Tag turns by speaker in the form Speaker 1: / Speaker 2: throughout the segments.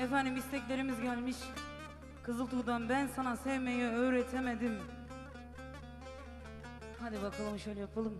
Speaker 1: Efendim isteklerimiz gelmiş. Kızıltuğ'dan ben sana sevmeyi öğretemedim. Hadi bakalım şöyle yapalım.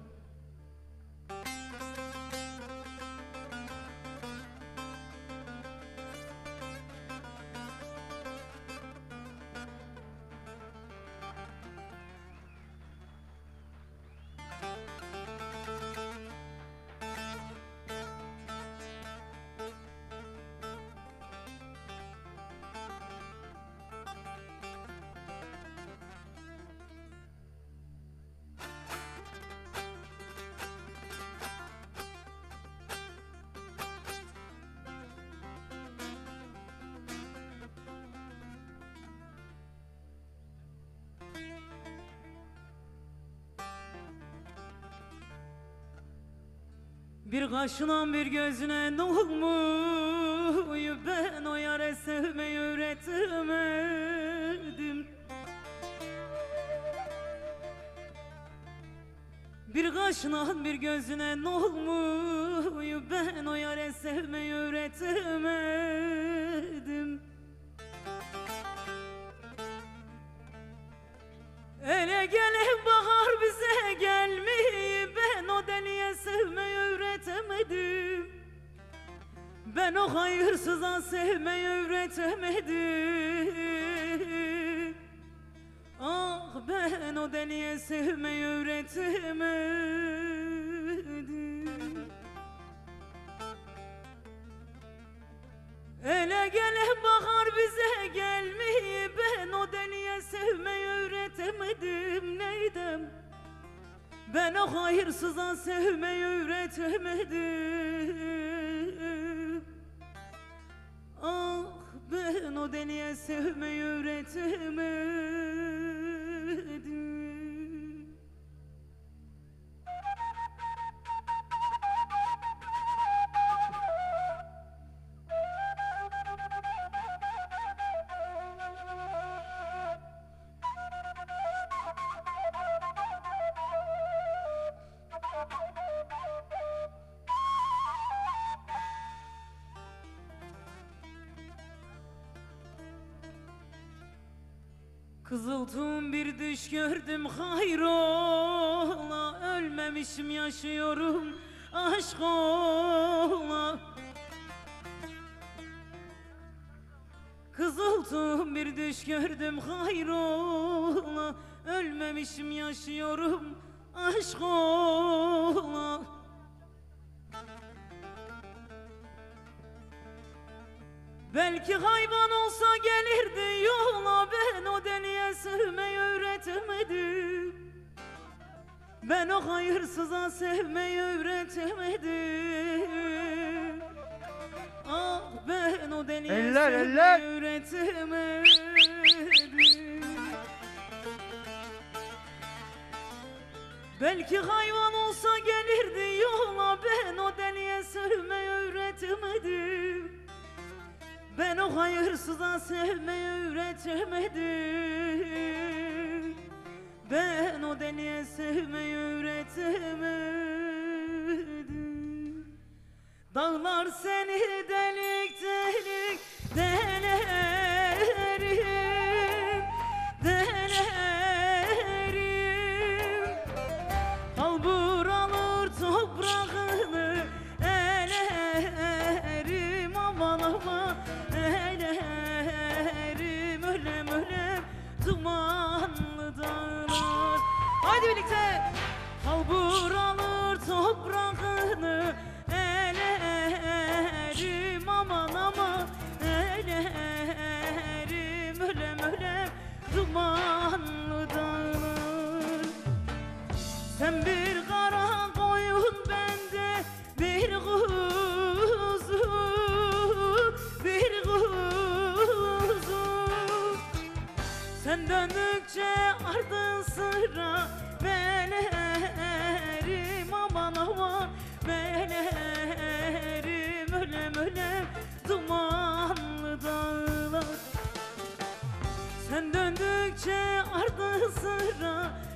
Speaker 1: Bir kaşına bir gözüne ne olmuyor Ben o yare sevmeyi öğretemedim. Bir kaşına bir gözüne ne olmuyor Ben o yare sevmeyi öğretemedim Ben o hayırsıza sevmeyi öğretemedim. Ah ben o deliye sevmeyi öğretemedim. Ele gele bahar bize gelmiyor Ben o deliye sevmeyi öğretemedim. Neydem Ben o hayırsıza sevmeyi öğretemedim deliye sevmeyi öğretemedim Kızıltım bir düş gördüm hayrola? Ölmemişim yaşıyorum aşk ola. Kızıltım bir düş gördüm hayrola? Ölmemişim yaşıyorum aşk ola Belki hayvan olsa gelirdi yola Ben o deliye sevmeyi öğretemedim. Ben o hayırsıza sevmeyi öğretemedim. Ah ben o deliye
Speaker 2: Eller,
Speaker 1: sevmeyi
Speaker 2: eller.
Speaker 1: öğretemedim. Belki hayvan olsa gelirdi yola Ben o deliye sevmeyi ben o hayırsıza sevmeyi öğretemedim Ben o deliye sevmeyi öğretemedim Dağlar seni delik delik delerim sen bir kara koyun bende bir kuzu. Bir kuzu. Sen döndükçe ardın sıra ben erim. Aman aman ben erim. Ölem ölem dumanlı dağlar. Sen döndükçe ardı sıra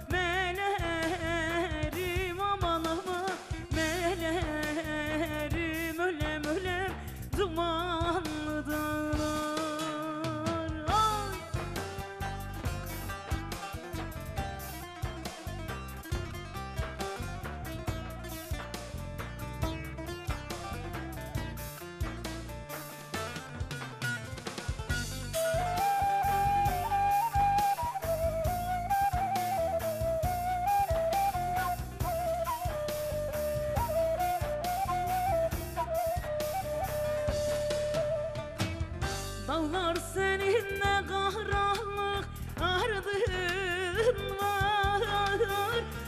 Speaker 1: Dağlar seninle kahrallık ardın var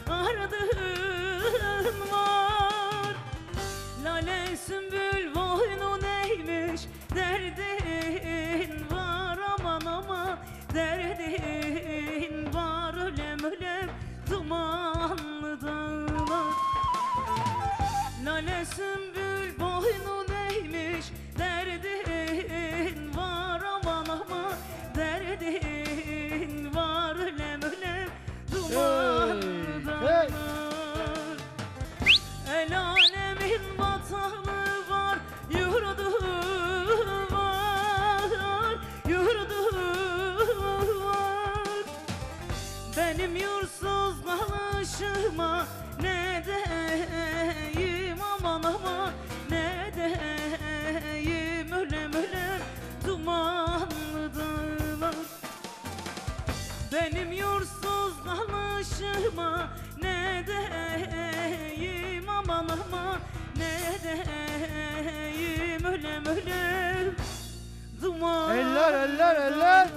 Speaker 1: Ardın var Lale sümbül boynun neymiş Derdin var. Aman aman Derdin var. Ölem ölem Dumanlı dağlar. Lale sümbül boynun kalışıma Ne deyim aman aman. Ne deyim ölem ölem Dumanlı dağlar. Benim yursuz kalışıma ne deyim aman aman. Ne deyim ölem ölem duman
Speaker 2: Eller, eller, eller.